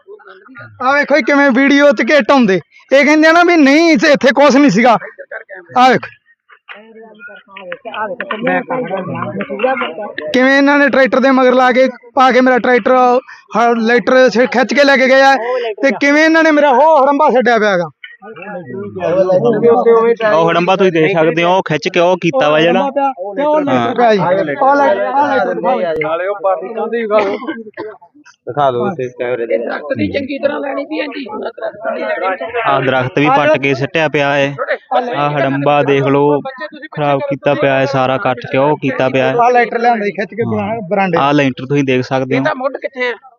ਆ ਵੇਖੋ ਜੀ ਕਿਵੇਂ ਵੀਡੀਓ ਚ ਕੇ ਢਾਉਂਦੇ ਇਹ ਕਹਿੰਦੇ ਆ ਨਾ ਵੀ ਨਹੀਂ ਇੱਥੇ- ਇੱਥੇ ਕੁਛ ਨਹੀਂ ਸੀਗਾ। ਆ ਵੇਖੋ। ਕਿਵੇਂ ਇਹਨਾਂ ਨੇ ਟਰੈਕਟਰ ਦੇ ਮਗਰ ਲਾ ਕੇ ਪਾ ਕੇ ਮੇਰਾ ਟਰੈਕਟਰ ਲੈਟਰ ਖਿੱਚ ਕੇ ਲੈ ਕੇ ਗਿਆ ਤੇ ਕਿਵੇਂ ਇਹਨਾਂ ਨੇ ਮੇਰਾ ਹੋ ਹੜੰਬਾ ਛੱਡਿਆ ਪਿਆਗਾ ਉਹ ਹੜੰਬਾ ਤੁਸੀਂ ਦੇਖ ਸਕਦੇ ਹੋ ਉਹ ਖਿੱਚ ਕੇ ਉਹ ਕੀਤਾ ਵਾ ਜਿਹੜਾ। ਦਿਖਾ ਦਿਓ ਤੇ ਕੈਮਰੇ ਦੇ ਆਹ ਦਰਖਤ ਵੀ ਪੱਟ ਕੇ ਸਿੱਟਿਆ ਪਿਆ ਹੈ ਆਹ ਹੜੰਬਾ ਦੇਖ ਲਓ ਖਰਾਬ ਕੀਤਾ ਪਿਆ ਹੈ ਸਾਰਾ ਕੱਟ ਕੇ ਉਹ ਕੀਤਾ ਪਿਆ ਹੈ ਆ ਲੈਟਰ ਲਿਆਂਦੇ ਖਿੱਚ ਕੇ ਬਰਾਂਡੇ। ਆਹ ਲੈਂਟਰ ਤੁਸੀਂ ਦੇਖ ਸਕਦੇ ਹੋ। ਮੁੱਢ ਕਿੱਥੇ ਉੱਤੋਂ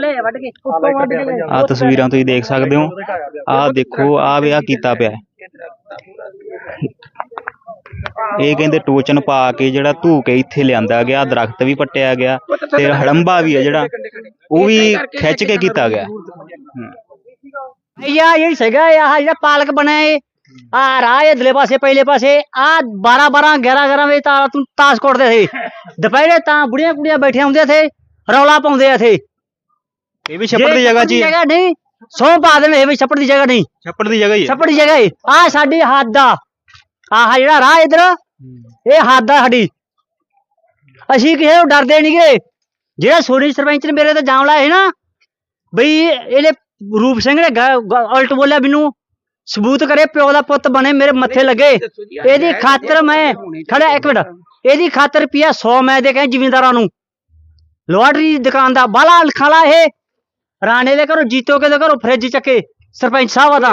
ਲੈ ਵੱਢ ਕੇ ਉੱਤੋਂ ਵੱਢ ਕੇ ਲੈ ਆਹ ਤਸਵੀਰਾਂ ਤੁਸੀਂ ਦੇਖ ਸਕਦੇ ਹੋ। ਆਹ ਦੇਖੋ ਆਹ ਵੀ ਆਹ ਕੀਤਾ ਪਿਆ ਹੈ। ਇਹ ਕਹਿੰਦੇ ਟੋਚਨ ਪਾ ਕੇ ਜਿਹੜਾ ਧੂ ਕੇ ਇੱਥੇ ਲਿਆਂਦਾ ਗਿਆ ਦਰਖਤ ਵੀ ਪੱਟਿਆ ਗਿਆ ਤੇ ਹੜੰਬਾ ਵੀ ਹੈ ਜਿਹੜਾ ਉਹ ਵੀ ਖਿੱਚ ਕੇ ਕੀਤਾ ਗਿਆ। ਹਮ। ਇਹ ਜਿਹੜੀ ਸਗਾ ਇਹ ਆਹ ਜਿਹੜਾ ਪਾਲਕ ਬਣਿਆ ਏ ਆ ਰਾਹ ਇਧਰਲੇ ਪਾਸੇ ਪਹਿਲੇ ਪਾਸੇ ਆ 12 12 11 11 ਵਜੇ ਤਾਂ ਤੂੰ ਤਾਸ਼ ਕੁੱਟਦੇ ਸੀ। ਦੁਪਹਿਰੇ ਤਾਂ ਬੁੜੀਆਂ ਰੌਲਾ ਪਾਉਂਦੇ ਆ ਥੇ ਇਹ ਵੀ ਛੱਪੜ ਦੀ ਜਗ੍ਹਾ 'ਚ ਹੀ ਹੈ ਜਗ੍ਹਾ ਨਹੀਂ ਸੌ ਪਾ ਦੇਵੇ ਇਹ ਵੀ ਛੱਪੜ ਦੀ ਜਗ੍ਹਾ ਨਹੀਂ। ਛੱਪੜ ਦੀ ਜਗ੍ਹਾ ਹੀ ਹੈ ਛੱਪੜ ਦੀ ਜਗ੍ਹਾ ਏ ਆ ਸਾਡੀ ਹੱਦ ਆ। ਆਹ ਜਿਹੜਾ ਰਾਹ ਇਧਰ ਇਹ ਹੱਦ ਆ ਸਾਡੀ। ਅਸੀਂ ਕਿਸੇ ਨੂੰ ਡਰਦੇ ਨਹੀਂਗੇ ਜਿਹੜਾ ਸੋਨੀ ਸਰਪੰਚ ਨੇ ਮੇਰੇ ਤੇ ਜਾਮ ਲਾਇਆ ਸੀ ਨਾ ਬਈ ਇਹਦੇ ਰੂਪ ਸਿੰਘ ਨੇ ਗ- ਗ- ਉਲਟ ਬੋਲਿਆ ਮੈਨੂੰ ਸਬੂਤ ਕਰੇ ਪਿਓ ਦਾ ਪੁੱਤ ਬਣੇ ਮੇਰੇ ਮੱਥੇ ਲੱਗੇ। ਇਹਦੀ ਖਾਤਰ ਮੈਂ ਖੜਾ ਇੱਕ ਮਿੰਟ। ਇਹਦੀ ਖਾਤਰ ਰੁਪਿਆ 100 ਮੈਂ ਦੇ ਕੇ ਜ਼ਿਮੀਂਦਾਰਾਂ ਨੂੰ। ਲੋਟਰੀ ਦੀ ਦੁਕਾਨ ਦਾ ਬਾਲਾ ਖਾਲਾ ਇਹ। ਰਾਣੇ ਦੇ ਘਰੋਂ ਜੀਤੋ ਕੇ ਦੇ ਘਰੋਂ ਫਰਿੱਜ ਚੱਕੇ। ਸਰਪੰਚ ਸਾਹਿਬ ਦਾ।